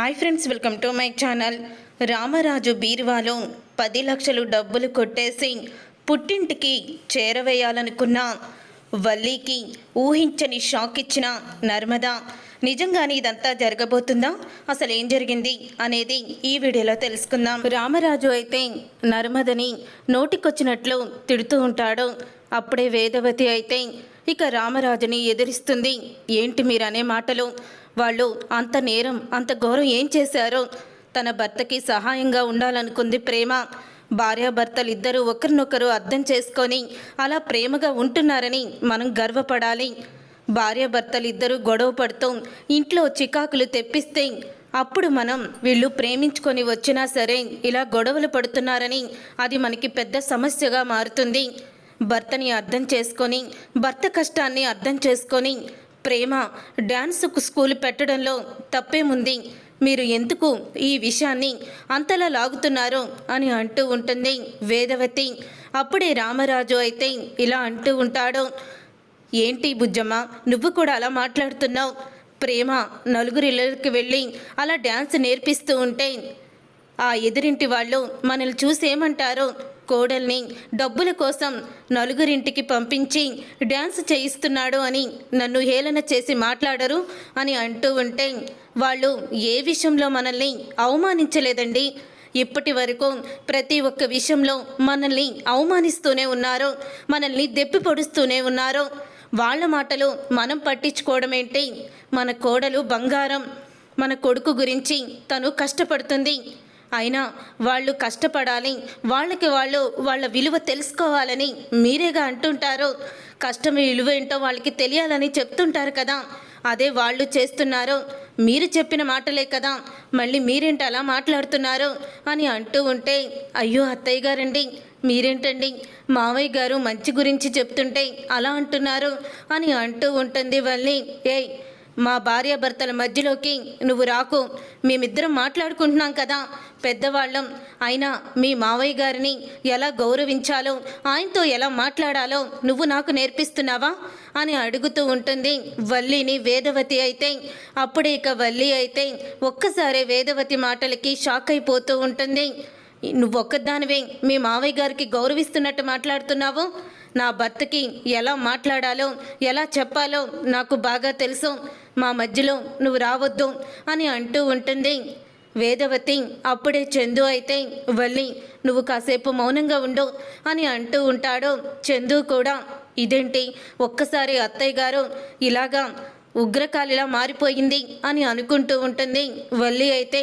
Hi friends welcome to my channel. Ramaraju బీరువాలో పది లక్షలు డబ్బులు కొట్టేసి పుట్టింటికి చేరవేయాలనుకున్న వల్లీకి ఊహించని షాక్ ఇచ్చిన నర్మద నిజంగానే ఇదంతా జరగబోతుందా? అసలు ఏం జరిగింది? అనేది ఈ వీడియోలో తెలుసుకుందాం. రామరాజు అయితే నర్మదని నోటికొచ్చినట్లు తిడుతూ ఉంటాడు. అప్పుడే వేదవతి అయితే ఇక రామరాజుని ఎదిరిస్తుంది ఏంటి మీరనే మాటలు? వాళ్ళు అంత నేరం అంత ఘోరం ఏం చేశారో? తన భర్తకి సహాయంగా ఉండాలనుకుంది ప్రేమ. భార్యాభర్తలిద్దరూ ఒకరినొకరు అర్థం చేసుకొని అలా ప్రేమగా ఉంటున్నారని మనం గర్వపడాలి. భార్యాభర్తలు ఇద్దరు గొడవ పడుతూ ఇంట్లో చికాకులు తెప్పిస్తే అప్పుడు మనం వీళ్ళు ప్రేమించుకొని వచ్చినా సరే ఇలా గొడవలు పడుతున్నారని అది మనకి పెద్ద సమస్యగా మారుతుంది. భర్తని అర్థం చేసుకొని భర్త కష్టాన్ని అర్థం చేసుకొని ప్రేమ డ్యాన్స్కు స్కూల్ పెట్టడంలో తప్పేముంది? మీరు ఎందుకు ఈ విషయాన్ని అంతలా లాగుతున్నారో అని అంటూ ఉంటుంది వేదవతి. అప్పుడే రామరాజు అయితే ఇలా అంటూ ఉంటాడు. ఏంటి బుజ్జమ్మ నువ్వు కూడా అలా మాట్లాడుతున్నావు? ప్రేమ నలుగురిళ్ళకి వెళ్ళి అలా డ్యాన్స్ నేర్పిస్తూ ఉంటే ఆ ఎదురింటి వాళ్ళు మనల్ని చూసేమంటారు కోడల్ని డబ్బుల కోసం నలుగురింటికి పంపించి డ్యాన్స్ చేయిస్తున్నాడు అని నన్ను హేళన చేసి మాట్లాడరు అని అంటూ ఉంటే వాళ్ళు ఏ విషయంలో మనల్ని అవమానించలేదండి. ఇప్పటి వరకు ప్రతి ఒక్క విషయంలో మనల్ని అవమానిస్తూనే ఉన్నారు మనల్ని దెప్పి పొడుస్తూనే ఉన్నారు వాళ్ళ మాటలు మనం పట్టించుకోవడం ఏంటి మన కోడలు బంగారం మన కొడుకు గురించి తను కష్టపడుతుంది. అయినా వాళ్ళు కష్టపడాలి. వాళ్ళకి వాళ్ళు వాళ్ళ విలువ తెలుసుకోవాలని మీరేగా అంటుంటారు కష్టం విలువ ఏంటో వాళ్ళకి తెలియాలని చెప్తుంటారు కదా. అదే వాళ్ళు చేస్తున్నారు మీరు చెప్పిన మాటలే కదా. మళ్ళీ మీరేంటి అలా మాట్లాడుతున్నారు అని అంటూ ఉంటే అయ్యో అత్తయ్య గారండి మీరేంటండి? మావయ్య గారు మంచి గురించి చెప్తుంటే అలా అంటున్నారు అని అంటూ ఉంటుంది వల్లి. ఏయ్ మా భార్యాభర్తల మధ్యలోకి నువ్వు రాకు. మేమిద్దరం మాట్లాడుకుంటున్నాం కదా. పెద్దవాళ్ళం. అయినా మీ మావయ్య గారిని ఎలా గౌరవించాలో ఆయనతో ఎలా మాట్లాడాలో నువ్వు నాకు నేర్పిస్తున్నావా? అని అడుగుతూ ఉంటుంది. వల్లిని వేదవతి అయితే అప్పుడే ఇక వల్లి అయితే ఒక్కసారే వేదవతి మాటలకి షాక్ అయిపోతూ ఉంటుంది. నువ్వొక్కదానివే మీ మావయ్య గారికి గౌరవిస్తున్నట్టు మాట్లాడుతున్నావు? నా భర్తకి ఎలా మాట్లాడాలో ఎలా చెప్పాలో నాకు బాగా తెలుసు. మా మధ్యలో నువ్వు రావద్దు అని అంటూ ఉంటుంది. వేదవతి అప్పుడే చందు అయితే వల్లి నువ్వు కాసేపు మౌనంగా ఉండు అని అంటూ ఉంటాడు. చందు కూడా ఇదేంటి? ఒక్కసారి అత్తయ్య గారు ఇలాగా ఉగ్రకాలిలా మారిపోయింది అని అనుకుంటూ ఉంటుంది. వల్లి అయితే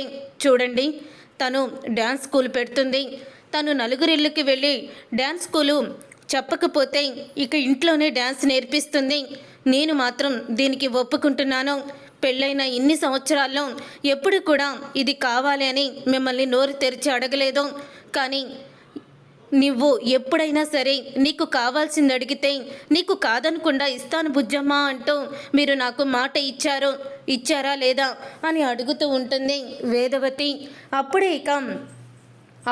చూడండి తను డ్యాన్స్ స్కూల్ పెడుతుంది. తను నలుగురిళ్ళకి వెళ్ళి డ్యాన్స్ స్కూలు చెప్పకపోతే ఇక ఇంట్లోనే డ్యాన్స్ నేర్పిస్తుంది. నేను మాత్రం దీనికి ఒప్పుకుంటున్నాను. పెళ్ళైన ఇన్ని సంవత్సరాల్లో ఎప్పుడు కూడా ఇది కావాలి అని మిమ్మల్ని నోరు తెరిచి అడగలేదు. కానీ నువ్వు ఎప్పుడైనా సరే నీకు కావాల్సింది అడిగితే నీకు కాదనకుండా ఇస్తాను బుజ్జమ్మ అంటూ మీరు నాకు మాట ఇచ్చారు. ఇచ్చారా లేదా అని అడుగుతూ ఉంటుంది వేదవతి. అప్పుడే ఇక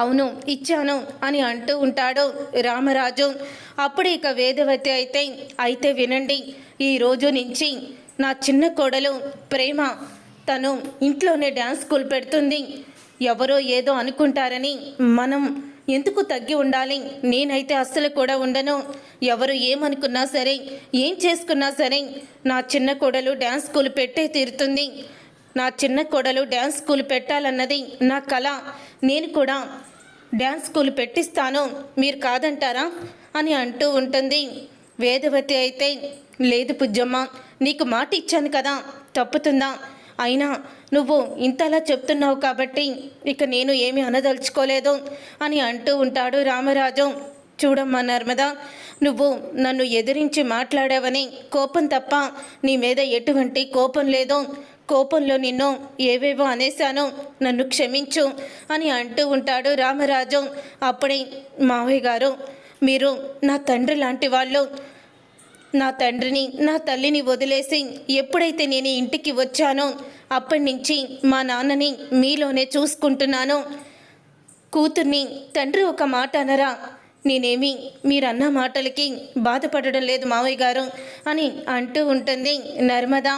అవును ఇచ్చాను అని అంటూ ఉంటాడు రామరాజు. అప్పుడు ఇక వేదవతి అయితే అయితే వినండి ఈ రోజు నుంచి నా చిన్న కోడలు ప్రేమ తను ఇంట్లోనే డ్యాన్స్ స్కూల్ పెడుతుంది. ఎవరో ఏదో అనుకుంటారని మనం ఎందుకు తగ్గి ఉండాలి? నేనైతే అస్సలు కూడా ఉండను. ఎవరు ఏమనుకున్నా సరే ఏం చేసుకున్నా సరే నా చిన్న కోడలు డ్యాన్స్ స్కూల్ పెట్టే తీరుతుంది. నా చిన్న కోడలు డ్యాన్స్ స్కూల్ పెట్టాలన్నది నా కళ నేను కూడా డ్యాన్స్ స్కూల్ పెట్టిస్తాను. మీరు కాదంటారా? అని అంటూ ఉంటుంది. వేదవతి అయితే లేదు పుజ్జమ్మ నీకు మాట ఇచ్చాను కదా తప్పుతుందా? అయినా నువ్వు ఇంతలా చెప్తున్నావు కాబట్టి ఇక నేను ఏమి అనదలుచుకోలేదు అని అంటూ ఉంటాడు రామరాజు. చూడమ్మా నర్మదా నువ్వు నన్ను ఎదిరించి మాట్లాడావని కోపం తప్ప నీ మీద ఎటువంటి కోపం లేదు. కోపంలో నిన్ను ఏవేవో అనేశాను నన్ను క్షమించు అని అంటూ ఉంటాడు రామరాజు. అప్పుడే మావయ్య గారు మీరు నా తండ్రి లాంటి వాళ్ళు. నా తండ్రిని నా తల్లిని వదిలేసి ఎప్పుడైతే నేను ఇంటికి వచ్చానో అప్పటి నుంచి మా నాన్నని మీలోనే చూసుకుంటున్నాను. కూతుర్ని తండ్రి ఒక మాట అనరా నేనేమి మీరన్న మాటలకి బాధపడడం లేదు మావయ్య గారు అని అంటూ ఉంటుంది నర్మదా.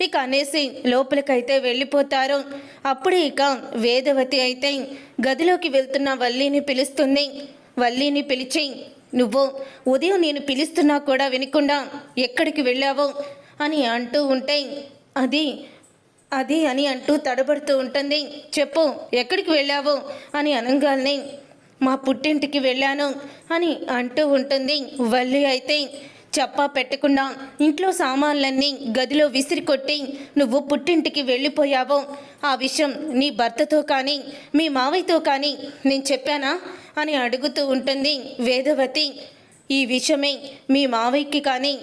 ఇక అనేసి లోపలికైతే వెళ్ళిపోతారు. అప్పుడే ఇక వేదవతి అయితే గదిలోకి వెళ్తున్న వల్లీని పిలుస్తుంది. వల్లీని పిలిచి నువ్వు ఉదయం నేను పిలుస్తున్నా కూడా వినకుండా ఎక్కడికి వెళ్ళావు? అని అంటూ ఉంటే అది అది అని అంటూ తడబడుతూ ఉంటుంది. చెప్పు ఎక్కడికి వెళ్ళావు? అని అనగానే మా పుట్టింటికి వెళ్ళాను అని అంటూ ఉంటుంది. వల్లి అయితే చెప్పా పెట్టకుండా ఇంట్లో సామాన్లన్నీ గదిలో విసిరి కొట్టి నువ్వు పుట్టింటికి వెళ్ళిపోయావు. ఆ విషయం నీ భర్తతో కానీ మీ మావయ్యతో కానీ నేను చెప్పానా? అని అడుగుతూ ఉంటుంది వేదవతి. ఈ విషయమే మీ మావయ్యకి కానీ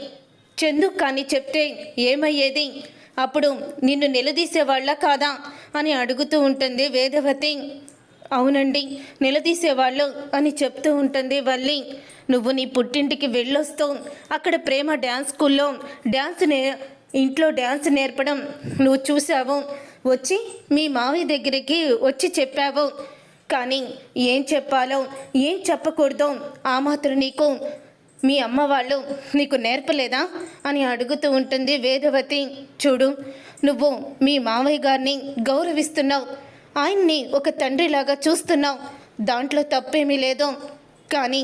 చందు కానీ చెప్తే ఏమయ్యేది? అప్పుడు నిన్ను నిలదీసేవాళ్ళ కాదా? అని అడుగుతూ ఉంటుంది వేదవతి. అవునండి నిలదీసేవాళ్ళు అని చెప్తూ ఉంటుంది వల్లి. నువ్వు నీ పుట్టింటికి వెళ్ళొస్తూ అక్కడ ప్రేమ డ్యాన్స్ స్కూల్లో డ్యాన్స్ నే ఇంట్లో డ్యాన్స్ నేర్పడం నువ్వు చూసావు వచ్చి మీ మావయ్య దగ్గరికి వచ్చి చెప్పావు. కానీ ఏం చెప్పాలో ఏం చెప్పకూడదో ఆ మాత్రం నీకు మీ అమ్మ వాళ్ళు నీకు నేర్పలేదా అని అడుగుతూ ఉంటుంది వేదవతి. చూడు నువ్వు మీ మావయ్య గారిని గౌరవిస్తున్నావు. ఆయన్ని ఒక తండ్రిలాగా చూస్తున్నావు. దాంట్లో తప్పేమీ లేదు. కానీ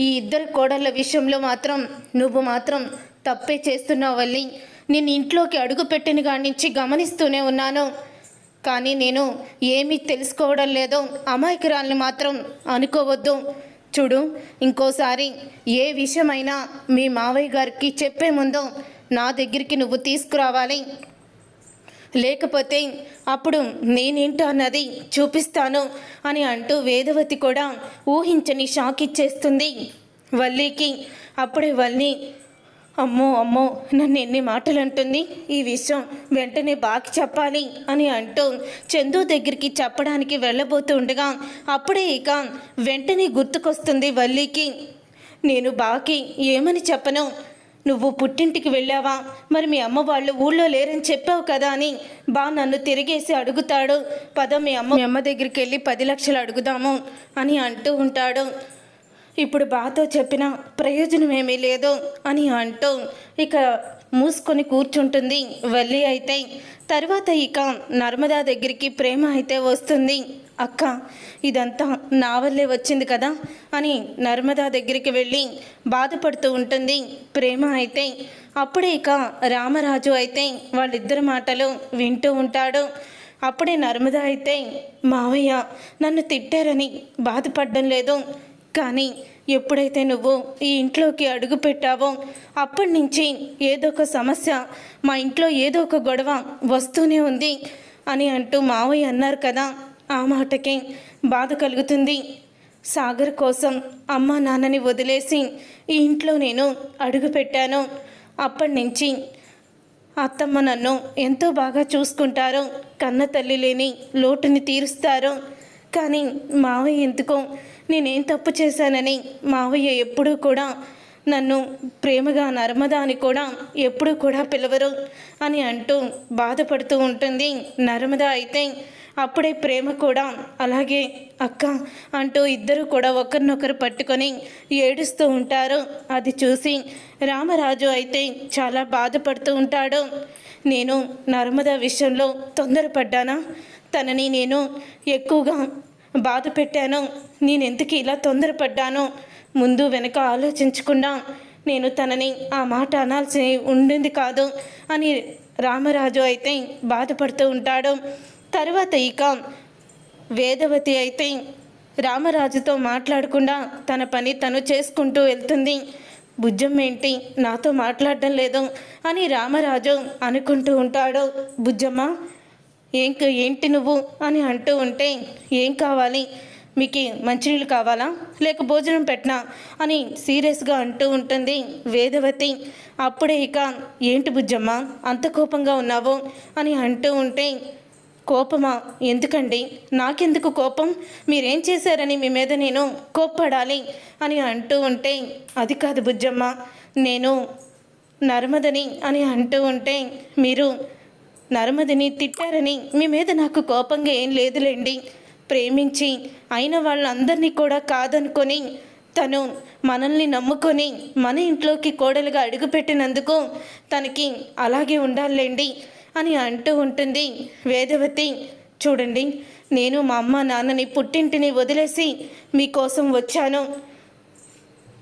ఈ ఇద్దరు కోడళ్ళ విషయంలో మాత్రం నువ్వు మాత్రం తప్పే చేస్తున్నావు వల్లి. నేను ఇంట్లోకి అడుగు పెట్టిన కాడి నుంచి గమనిస్తూనే ఉన్నాను. కానీ నేను ఏమీ తెలుసుకోవడం లేదో. అమాయకురాల్ని మాత్రం అనుకోవద్దు. చూడు ఇంకోసారి ఏ విషయమైనా మీ మావయ్య గారికి చెప్పే ముందు నా దగ్గరికి నువ్వు తీసుకురావాలి. లేకపోతే అప్పుడు నేనేంటో అన్నది చూపిస్తాను అని అంటూ వేదవతి కూడా ఊహించని షాక్ ఇచ్చేస్తుంది. వల్లీకి అప్పుడే వల్లి అమ్మో అమ్మో నన్ను ఎన్ని మాటలు అంటుంది ఈ విషయం వెంటనే బాకి చెప్పాలి అని అంటూ చందు దగ్గరికి చెప్పడానికి వెళ్ళబోతూ ఉండగా అప్పుడే ఇక వెంటనే గుర్తుకొస్తుంది వల్లీకి నేను బాకి ఏమని చెప్పను? నువ్వు పుట్టింటికి వెళ్ళావా? మరి మీ అమ్మ వాళ్ళు ఊళ్ళో లేరని చెప్పావు కదా అని బా నన్ను తిరిగేసి అడుగుతాడు. పద మీ అమ్మ మీ అమ్మ దగ్గరికి వెళ్ళి పది లక్షలు అడుగుదాము అని అంటూ ఉంటాడు. ఇప్పుడు బాతో చెప్పిన ప్రయోజనం ఏమీ లేదు అని అంటూ ఇక మూసుకొని కూర్చుంటుంది వెళ్ళి అయితే. తర్వాత ఇక నర్మదా దగ్గరికి ప్రేమ అయితే వస్తుంది. అక్క ఇదంతా నా వల్లే వచ్చింది కదా అని నర్మదా దగ్గరికి వెళ్ళి బాధపడుతూ ఉంటుంది. ప్రేమ అయితే అప్పుడే ఇక రామరాజు అయితే వాళ్ళిద్దరి మాటలు వింటూ ఉంటాడు. అప్పుడే నర్మద అయితే మావయ్య నన్ను తిట్టారని బాధపడడం లేదు. కానీ ఎప్పుడైతే నువ్వు ఈ ఇంట్లోకి అడుగు పెట్టావో అప్పటి నుంచి ఏదో ఒక సమస్య మా ఇంట్లో ఏదో ఒక గొడవ వస్తూనే ఉంది అని అంటూ మావయ్య అన్నారు కదా. ఆ మాటకి బాధ కలుగుతుంది. సాగర్ కోసం అమ్మ నాన్నని వదిలేసి ఈ ఇంట్లో నేను అడుగు పెట్టాను. అప్పటి నుంచి అత్తమ్మ నన్ను ఎంతో బాగా చూసుకుంటారు. కన్న తల్లి లేని లోటుని తీరుస్తారు. కానీ మావయ్య ఎందుకో నేనేం తప్పు చేశానని మావయ్య ఎప్పుడూ కూడా నన్ను ప్రేమగా నర్మదా అని కూడా ఎప్పుడూ కూడా పిలవరు అని అంటూ బాధపడుతూ ఉంటుంది నర్మద అయితే. అప్పుడే ప్రేమ కూడా అలాగే అక్క అంటూ ఇద్దరు కూడా ఒకరినొకరు పట్టుకొని ఏడుస్తూ ఉంటారు. అది చూసి రామరాజు అయితే చాలా బాధపడుతూ ఉంటాడు. నేను నర్మద విషయంలో తొందరపడ్డానా? తనని నేను ఎక్కువగా బాధ పెట్టాను. నేను ఎందుకు ఇలా తొందరపడ్డాను? ముందు వెనక ఆలోచించకుండా నేను తనని ఆ మాట అనాల్సి ఉండింది కాదు అని రామరాజు అయితే బాధపడుతూ ఉంటాడు. తర్వాత ఇక వేదవతి అయితే రామరాజుతో మాట్లాడకుండా తన పని తను చేసుకుంటూ వెళ్తుంది. బుజ్జం ఏంటి? నాతో మాట్లాడడం లేదు అని రామరాజు అనుకుంటూ ఉంటాడు. బుజ్జమ్మ ఏం ఏంటి నువ్వు? అని అంటూ ఉంటే ఏం కావాలి? మీకు మంచినీళ్ళు కావాలా? లేక భోజనం పెట్టినా? అని సీరియస్గా అంటూ ఉంటుంది వేదవతి. అప్పుడే ఇక ఏంటి బుజ్జమ్మ అంత కోపంగా ఉన్నావు? అని అంటూ ఉంటే కోపమా? ఎందుకండి? నాకెందుకు కోపం? మీరేం చేశారని మీ మీద నేను కోప్పడాలి అని అంటూ ఉంటే అది కాదు బుజ్జమ్మ. నేను నర్మదని అని అంటూ ఉంటే మీరు నర్మదిని తిట్టారని మీ మీద నాకు కోపంగా ఏం లేదులేండి. ప్రేమించి అయిన వాళ్ళందరినీ కూడా కాదనుకొని తను మనల్ని నమ్ముకొని మన ఇంట్లోకి కోడలుగా అడుగుపెట్టినందుకు తనకి అలాగే ఉండాలండి అని అంటూ ఉంటుంది. వేదవతి చూడండి నేను మా అమ్మ నాన్నని పుట్టింటిని వదిలేసి మీకోసం వచ్చాను.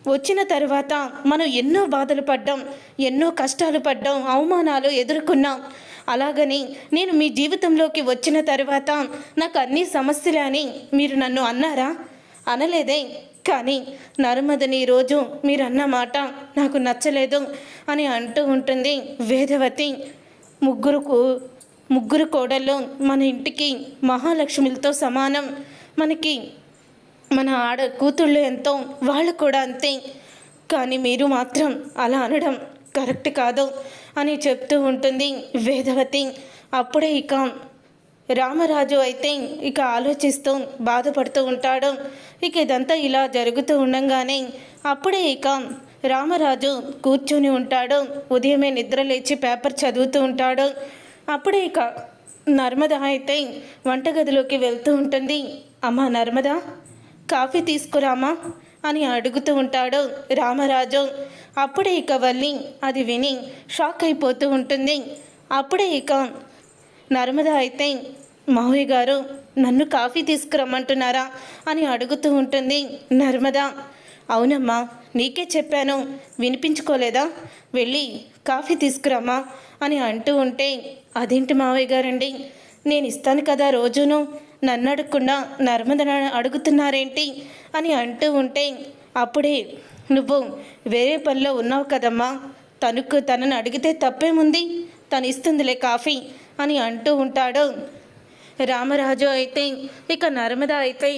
వచ్చిన తర్వాత మనం ఎన్నో బాధలు పడ్డాం ఎన్నో కష్టాలు పడ్డాం అవమానాలు ఎదుర్కొన్నాం. అలాగని నేను మీ జీవితంలోకి వచ్చిన తర్వాత నాకు అన్ని సమస్యలే అని మీరు నన్ను అన్నారా? అనలేదే. కానీ నర్మదని రోజు మీరు అన్న మాట నాకు నచ్చలేదు అని అంటూ ఉంటుంది వేదవతి. ముగ్గురుకు ముగ్గురు కోడళ్ళు మన ఇంటికి మహాలక్ష్మిలతో సమానం. మనకి మన ఆడ కూతుళ్ళు ఎంతో వాళ్ళు కూడా అంతే. కానీ మీరు మాత్రం అలా అనడం కరెక్ట్ కాదు అని చెప్తూ ఉంటుంది వేదవతి. అప్పుడే ఇక రామరాజు అయితే ఇక ఆలోచిస్తూ బాధపడుతూ ఉంటాడు. ఇక ఇదంతా ఇలా జరుగుతూ ఉండంగానే అప్పుడే ఇక రామరాజు కూర్చొని ఉంటాడు. ఉదయమే నిద్ర లేచి పేపర్ చదువుతూ ఉంటాడు. అప్పుడే ఇక నర్మద అయితే వంటగదిలోకి వెళ్తూ ఉంటుంది. అమ్మా నర్మదా కాఫీ తీసుకురామా అని అడుగుతూ ఉంటాడు రామరాజు. అప్పుడే ఇక వల్లి అది విని షాక్ అయిపోతూ ఉంటుంది. అప్పుడే ఇక నర్మద అయితే మావయ్య గారు నన్ను కాఫీ తీసుకురమ్మంటున్నారా? అని అడుగుతూ ఉంటుంది నర్మద. అవునమ్మా నీకే చెప్పాను. వినిపించుకోలేదా? వెళ్ళి కాఫీ తీసుకురమ్మా అని అంటూ ఉంటే అదేంటి మావయ్య గారండి? నేను ఇస్తాను కదా రోజును. నన్ను అడగకుండా నర్మద అడుగుతున్నారేంటి? అని అంటూ ఉంటే అప్పుడే నువ్వు వేరే పనిలో ఉన్నావు కదమ్మా. తనకు తనని అడిగితే తప్పేముంది? తను ఇస్తుందిలే కాఫీ అని అంటూ ఉంటాడు. రామరాజు అయితే ఇక నర్మద అయితే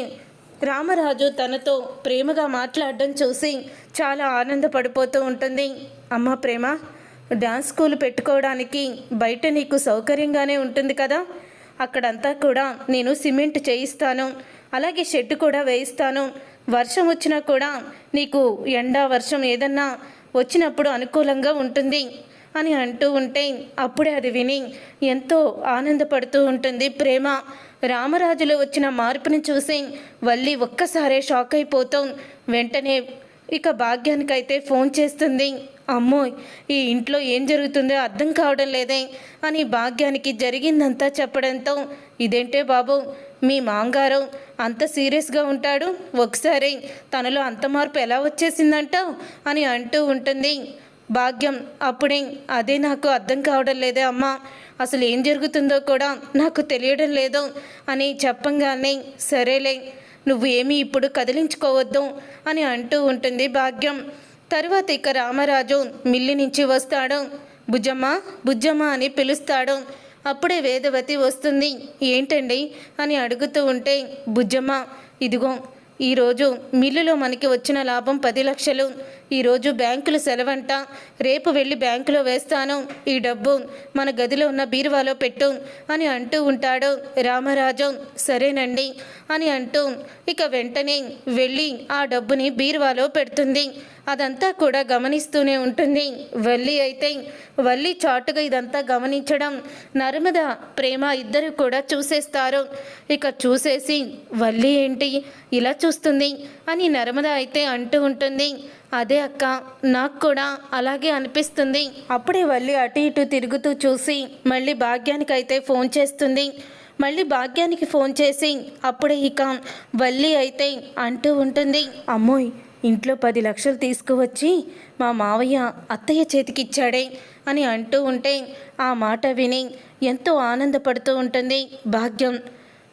రామరాజు తనతో ప్రేమగా మాట్లాడడం చూసి చాలా ఆనందపడిపోతూ ఉంటుంది. అమ్మ ప్రేమ డ్యాన్స్ స్కూల్ పెట్టుకోవడానికి బయట నీకు సౌకర్యంగానే ఉంటుంది కదా. అక్కడంతా కూడా నేను సిమెంట్ చేయిస్తాను. అలాగే షెడ్ కూడా వేయిస్తాను. వర్షం వచ్చినా కూడా నీకు ఎండ వర్షం ఏదన్నా వచ్చినప్పుడు అనుకూలంగా ఉంటుంది. అని అంటూ ఉంటే అప్పుడే అది విని ఎంతో ఆనందపడుతూ ఉంటుంది ప్రేమ. రామరాజులో వచ్చిన మార్పుని చూసి వల్లి ఒక్కసారే షాక్ అయిపోతాం. వెంటనే ఇక భాగ్యానికైతే ఫోన్ చేస్తుంది. అమ్మో ఈ ఇంట్లో ఏం జరుగుతుందో అర్థం కావడం లేదే అని భాగ్యానికి జరిగిందంతా చెప్పడంతో ఇదేంటే బాబు మీ మాంగారు అంత సీరియస్గా ఉంటాడు? ఒకసారి తనలో అంత మార్పు ఎలా వచ్చేసిందంటావు అని అంటూ ఉంటుంది. భాగ్యం అప్పుడే అదే నాకు అర్థం కావడం లేదే అమ్మా. అసలు ఏం జరుగుతుందో కూడా నాకు తెలియడం లేదు అని చెప్పంగానే సరేలే నువ్వు ఏమీ ఇప్పుడు కదిలించుకోవద్దు అని అంటూ ఉంటుంది భాగ్యం. తర్వాత ఇక రామరాజు మిల్లి నుంచి వస్తాడు. బుజ్జమ్మ బుజ్జమ్మ అని పిలుస్తాడు. అప్పుడే వేదవతి వస్తుంది. ఏంటండి? అని అడుగుతూ ఉంటే బుజ్జమ్మ ఇదిగో ఈరోజు మిల్లులో మనకి వచ్చిన లాభం పది లక్షలు. ఈరోజు బ్యాంకులు సెలవంట. రేపు వెళ్ళి బ్యాంకులో వేస్తాను. ఈ డబ్బు మన గదిలో ఉన్న బీరువాలో పెట్టు అని అంటూ ఉంటాడు రామరాజు. సరేనండి అని అంటూ ఇక వెంటనే వెళ్ళి ఆ డబ్బుని బీరువాలో పెడుతుంది. అదంతా కూడా గమనిస్తూనే ఉంటుంది. వల్లి అయితే వల్లి చాటుగా ఇదంతా గమనించడం నర్మద ప్రేమ ఇద్దరు కూడా చూసేస్తారు. ఇక చూసేసి వల్లి ఏంటి? ఇలా చూస్తుంది? అని నర్మద అయితే అంటూ ఉంటుంది. అదే అక్క నాకు కూడా అలాగే అనిపిస్తుంది. అప్పుడే వల్లి అటు ఇటు తిరుగుతూ చూసి మళ్ళీ భాగ్యానికి అయితే ఫోన్ చేస్తుంది. మళ్ళీ భాగ్యానికి ఫోన్ చేసి అప్పుడే ఇక వల్లి అయితే అంటూ ఉంటుంది. అమ్మోయ్ ఇంట్లో పది లక్షలు తీసుకువచ్చి మా మావయ్య అత్తయ్య చేతికిచ్చాడే అని అంటూ ఉంటే ఆ మాట విని ఎంతో ఆనందపడుతూ ఉంటుంది భాగ్యం.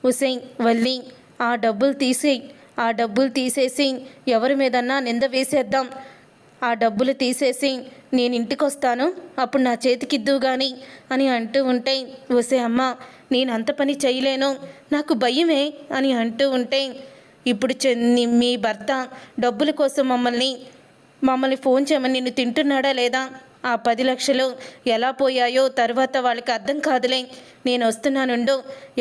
ఉసై వల్లి ఆ డబ్బులు తీసి ఆ డబ్బులు తీసేసి ఎవరి మీదన్నా నింద వేసేద్దాం. ఆ డబ్బులు తీసేసి నేను ఇంటికి వస్తాను అప్పుడు నా చేతికిద్దు కానీ అని అంటూ ఉంటే ఓసే అమ్మ నేను అంత పని చేయలేను. నాకు భయమే అని అంటూ ఉంటే ఇప్పుడు చె- మీ భర్త డబ్బుల కోసం మమ్మల్ని మమ్మల్ని ఫోన్ చేయమని నిన్ను తింటున్నాడా లేదా? ఆ పది లక్షలు ఎలా పోయాయో తర్వాత వాళ్ళకి అర్థం కాదులే. నేను వస్తున్నానుండు.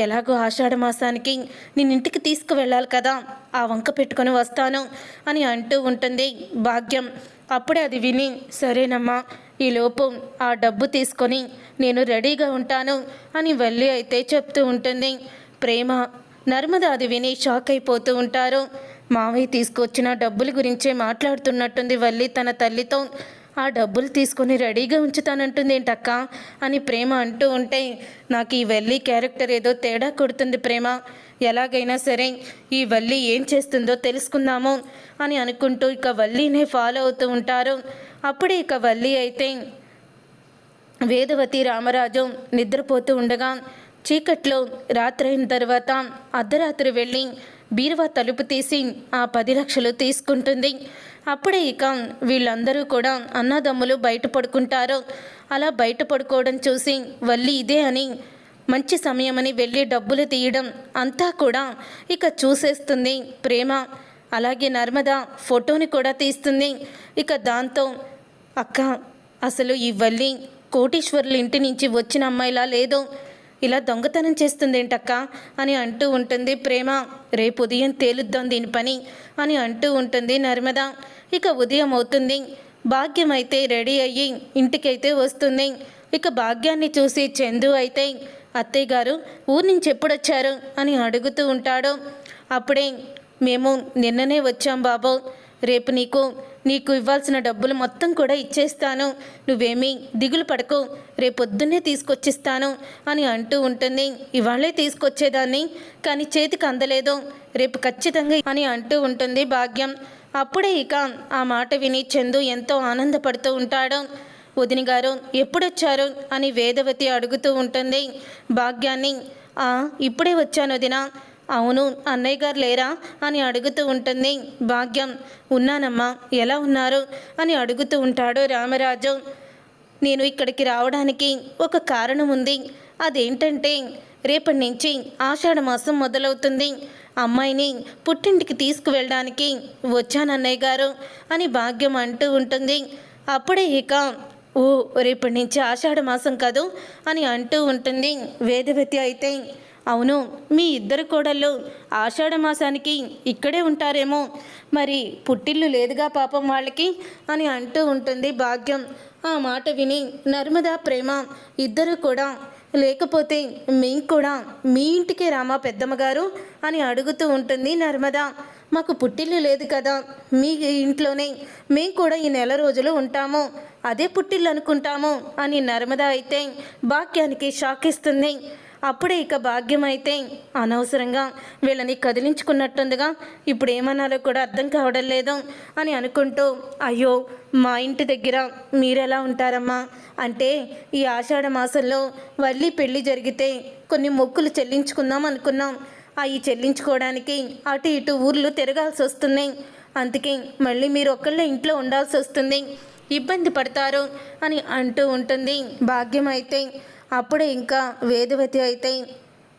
ఎలాగో ఆషాఢ మాసానికి నేను ఇంటికి తీసుకువెళ్ళాలి కదా. ఆ వంక పెట్టుకొని వస్తాను అని అంటూ ఉంటుంది భాగ్యం. అప్పుడే అది విని సరేనమ్మా ఈలోపు ఆ డబ్బు తీసుకొని నేను రెడీగా ఉంటాను అని వెళ్ళి అయితే చెప్తూ ఉంటుంది. ప్రేమ నర్మద అది విని షాక్ అయిపోతూ ఉంటారు. మావయ్య తీసుకొచ్చిన డబ్బుల గురించే మాట్లాడుతున్నట్టుంది వల్లి తన తల్లితో. ఆ డబ్బులు తీసుకొని రెడీగా ఉంచుతానంటుంది ఏంటక్క అని ప్రేమ అంటూ ఉంటే నాకు ఈ వల్లి క్యారెక్టర్ ఏదో తేడా కొడుతుంది ప్రేమ. ఎలాగైనా సరే ఈ వల్లి ఏం చేస్తుందో తెలుసుకుందాము అని అనుకుంటూ ఇక వల్లినే ఫాలో అవుతూ ఉంటారు. అప్పుడే ఇక వల్లి అయితే వేదవతి రామరాజు నిద్రపోతూ ఉండగా చీకట్లో రాత్రైన తర్వాత అర్ధరాత్రి వెళ్ళి బీరువా తలుపు తీసి ఆ పది లక్షలు తీసుకుంటుంది. అప్పుడే ఇక వీళ్ళందరూ కూడా అన్నదమ్ములు బయట పడుకుంటారు అలా బయట పడుకోవడం చూసి వల్లి ఇదే అని మంచి సమయమని వెళ్ళి డబ్బులు తీయడం అంతా కూడా ఇక చూసేస్తుంది ప్రేమ. అలాగే నర్మద ఫోటోని కూడా తీస్తుంది. ఇక దాంతో అక్క అసలు ఈ వల్లి కోటీశ్వరుల ఇంటి నుంచి వచ్చిన అమ్మాయిలా లేదు. ఇలా దొంగతనం చేస్తుందేంటక్క? అని అంటూ ఉంటుంది ప్రేమ. రేపు ఉదయం తేలుద్దాం దీని పని అని అంటూ ఉంటుంది నర్మద. ఇక ఉదయం అవుతుంది. భాగ్యం అయితే రెడీ అయ్యి ఇంటికైతే వస్తుంది. ఇక భాగ్యాన్ని చూసి చందు అయితే అత్తయ్య గారు ఊరి నుంచి ఎప్పుడొచ్చారు? అని అడుగుతూ ఉంటాడు. అప్పుడే మేము నిన్ననే వచ్చాం బాబు. రేపు నీకు నీకు ఇవ్వాల్సిన డబ్బులు మొత్తం కూడా ఇచ్చేస్తాను. నువ్వేమీ దిగులు పడకు. రేపొద్దున్నే తీసుకొచ్చిస్తాను అని అంటూ ఉంటుంది. ఇవాళే తీసుకొచ్చేదాన్ని కానీ చేతికి అందలేదు. రేపు ఖచ్చితంగా అని అంటూ ఉంటుంది భాగ్యం. అప్పుడే ఇక ఆ మాట విని చందు ఎంతో ఆనందపడుతూ ఉంటాడు. వదిని గారు ఎప్పుడొచ్చారు? అని వేదవతి అడుగుతూ ఉంటుంది. భాగ్యాన్ని. "ఆ, ఇప్పుడే వచ్చాను వదినా. అవును అన్నయ్య గారు లేరా? అని అడుగుతూ ఉంటుంది. భాగ్యం ఉన్నానమ్మా. ఎలా ఉన్నారు? అని అడుగుతూ ఉంటాడు రామరాజు. నేను ఇక్కడికి రావడానికి ఒక కారణం ఉంది. అదేంటంటే రేపటి నుంచి ఆషాఢ మాసం మొదలవుతుంది. అమ్మాయిని పుట్టింటికి తీసుకువెళ్ళడానికి వచ్చానన్నయ్య గారు అని భాగ్యం అంటూ ఉంటుంది. అప్పుడే ఇక ఓ రేపటి నుంచి ఆషాఢ మాసం కాదు అని అంటూ ఉంటుంది. వేదవతి అయితే అవును మీ ఇద్దరు కోడళ్ళు ఆషాఢ మాసానికి ఇక్కడే ఉంటారేమో. మరి పుట్టిల్లు లేదుగా పాపం వాళ్ళకి అని అంటూ ఉంటుంది భాగ్యం. ఆ మాట విని నర్మదా ప్రేమ ఇద్దరు కూడా లేకపోతే మేం కూడా మీ ఇంటికే రామా పెద్దమ్మగారు అని అడుగుతూ ఉంటుంది నర్మద. మాకు పుట్టిల్లు లేదు కదా. మీ ఇంట్లోనే మేం కూడా ఈ నెల రోజులు ఉంటాము. అదే పుట్టిల్లు అనుకుంటాము అని నర్మద అయితే భాగ్యానికి షాక్ ఇస్తుంది. అప్పుడే ఇక భాగ్యం అయితే అనవసరంగా వీళ్ళని కదిలించుకున్నట్టుందిగా. ఇప్పుడు ఏమన్నారో కూడా అర్థం కావడం లేదు అని అనుకుంటూ అయ్యో మా ఇంటి దగ్గర మీరెలా ఉంటారమ్మా? అంటే ఈ ఆషాఢ మాసంలో వల్లి పెళ్ళి జరిగితే కొన్ని మొక్కులు చెల్లించుకుందాం అనుకున్నాం. అవి చెల్లించుకోవడానికి అటు ఇటు ఊర్లు తిరగాల్సి వస్తుంది. అందుకే మళ్ళీ మీరు ఒక్కళ్ళే ఇంట్లో ఉండాల్సి వస్తుంది. ఇబ్బంది పడతారు అని అంటూ ఉంటుంది. భాగ్యం అయితే అప్పుడు ఇంకా వేదవతి అయితే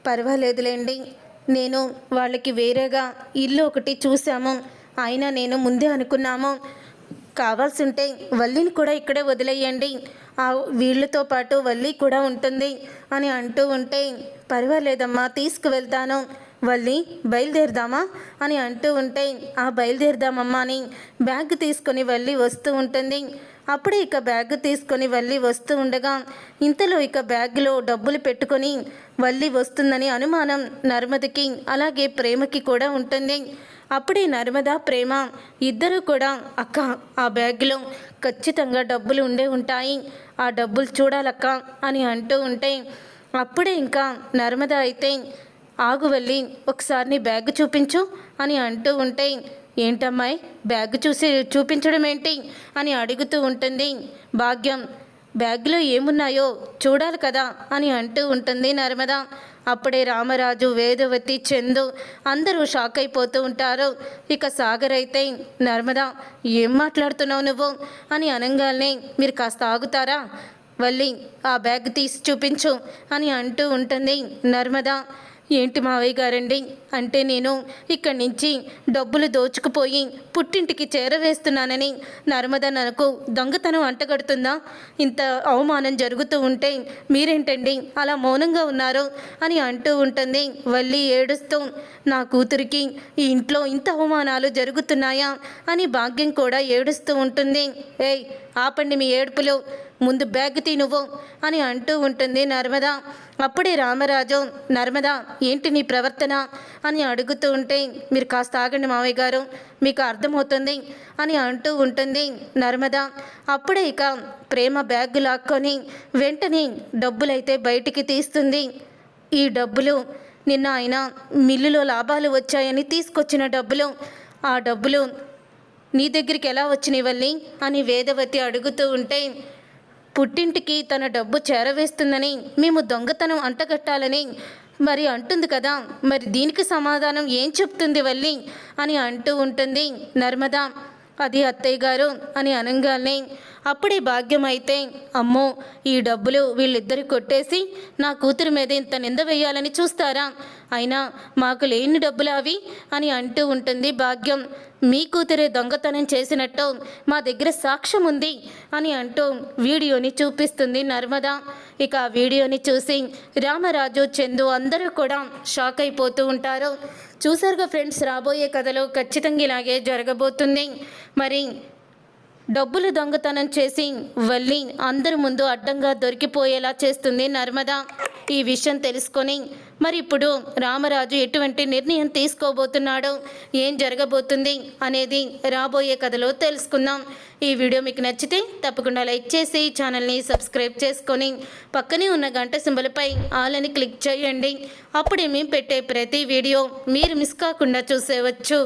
పర్వాలేదులేండి. నేను వాళ్ళకి వేరేగా ఇల్లు ఒకటి చూసాము అయినా నేను ముందే అనుకున్నాము. కావాల్సింటే వల్లిని కూడా ఇక్కడే వదిలేయండి. ఆ వీళ్ళతో పాటు వల్లి కూడా ఉంటుంది అని అంటూ ఉంటే పర్వాలేదమ్మా తీసుకువెళ్తాను. వల్లి బయలుదేరదామా? అని అంటూ ఉంటే ఆ బయలుదేరదామమ్మా అని బ్యాగ్ తీసుకొని వల్లి వస్తూ ఉంటుంది. అప్పుడే ఇక బ్యాగ్ తీసుకొని వల్లి వస్తూ ఉండగా ఇంతలో ఇక బ్యాగ్లో డబ్బులు పెట్టుకొని వల్లి వస్తుందని అనుమానం నర్మదకి అలాగే ప్రేమకి కూడా ఉంటుంది. అప్పుడే నర్మద ప్రేమ ఇద్దరూ కూడా అక్క ఆ బ్యాగ్లో ఖచ్చితంగా డబ్బులు ఉండే ఉంటాయి. ఆ డబ్బులు చూడాలక్క అని అంటూ ఉంటే అప్పుడే ఇంకా నర్మద అయితే ఆగు వెళ్ళి ఒకసారి నీ బ్యాగ్ చూపించు అని అంటూ ఉంటే ఏంటమ్మాయి బ్యాగ్ చూసి చూపించడం ఏంటి అని అడుగుతూ ఉంటుంది. భాగ్యం బ్యాగ్లో ఏమున్నాయో చూడాలి కదా? అని అంటూ ఉంటుంది నర్మద. అప్పుడే రామరాజు వేదవతి చందు అందరూ షాక్ అయిపోతూ ఉంటారు. ఇక సాగర్ అయితే నర్మద ఏం మాట్లాడుతున్నావు నువ్వు? అని అనగానే మీరు కాస్త ఆగుతారా? వల్లి ఆ బ్యాగ్ తీసి చూపించు అని అంటూ ఉంటుంది నర్మద. ఏంటి మావయ్య గారండి? అంటే నేను ఇక్కడి నుంచి డబ్బులు దోచుకుపోయి పుట్టింటికి చేరవేస్తున్నానని నర్మద నాకు దొంగతనం అంటగడుతుందా? ఇంత అవమానం జరుగుతూ ఉంటే మీరేంటండి అలా మౌనంగా ఉన్నారు అని అంటూ ఉంటుంది. వల్లి ఏడుస్తూ నా కూతురికి ఈ ఇంట్లో ఇంత అవమానాలు జరుగుతున్నాయా అని భాగ్యం కూడా ఏడుస్తూ ఉంటుంది. ఏయ్ ఆపండి మీ ఏడుపులు. ముందు బ్యాగ్ తీ నువ్వు అని అంటూ ఉంటుంది నర్మద. అప్పుడే రామరాజు నర్మద ఏంటి నీ ప్రవర్తన అని అడుగుతూ ఉంటే మీరు కాస్త ఆగండి మావయ్య గారు మీకు అర్థమవుతుంది అని అంటూ ఉంటుంది నర్మద. అప్పుడే ఇక ప్రేమ బ్యాగ్ లాక్కొని వెంటనే డబ్బులైతే బయటికి తీస్తుంది. ఈ డబ్బులు నిన్న ఆయన మిల్లులో లాభాలు వచ్చాయని తీసుకొచ్చిన డబ్బులు ఆ డబ్బులు నీ దగ్గరికి ఎలా వచ్చినాయి వల్లి అని వేదవతి అడుగుతూ ఉంటే పుట్టింటికి తన డబ్బు చేరవేస్తుందని మేము దొంగతనం అంటగట్టాలని మరి అంటుంది కదా. మరి దీనికి సమాధానం ఏం చెప్తుంది వల్లి? అని అంటూ ఉంటుంది నర్మదా. అది అత్తయ్య గారు అని అనగానే అప్పుడే భాగ్యం అయితే అమ్మో ఈ డబ్బులు వీళ్ళిద్దరు కొట్టేసి నా కూతురు మీద ఇంత నింద వేయాలని చూస్తారా? అయినా మాకు లేని డబ్బులు అవి అని అంటూ ఉంటుంది. భాగ్యం మీ కూతురే దొంగతనం చేసినట్టు మా దగ్గర సాక్ష్యం ఉంది అని అంటూ వీడియోని చూపిస్తుంది నర్మద. ఇక ఆ వీడియోని చూసి రామరాజు చందు అందరూ కూడా షాక్ అయిపోతూ ఉంటారు. చూసారుగా ఫ్రెండ్స్ రాబోయే కథలో ఖచ్చితంగా ఇలాగే జరగబోతుంది. మరి డబ్బులు దొంగతనం చేసి వల్లి అందరి ముందు అడ్డంగా దొరికిపోయేలా చేస్తుంది నర్మద. ఈ విషయం తెలుసుకొని మరి ఇప్పుడు రామరాజు ఎటువంటి నిర్ణయం తీసుకోబోతున్నాడో ఏం జరగబోతుంది అనేది రాబోయే కథలో తెలుసుకుందాం. ఈ వీడియో మీకు నచ్చితే తప్పకుండా లైక్ చేసి ఛానల్ని సబ్స్క్రైబ్ చేసుకొని పక్కనే ఉన్న గంట సింబల్పై ఆల్ అని క్లిక్ చేయండి. అప్పుడే మేము పెట్టే ప్రతి వీడియో మీరు మిస్ కాకుండా చూసేవచ్చు.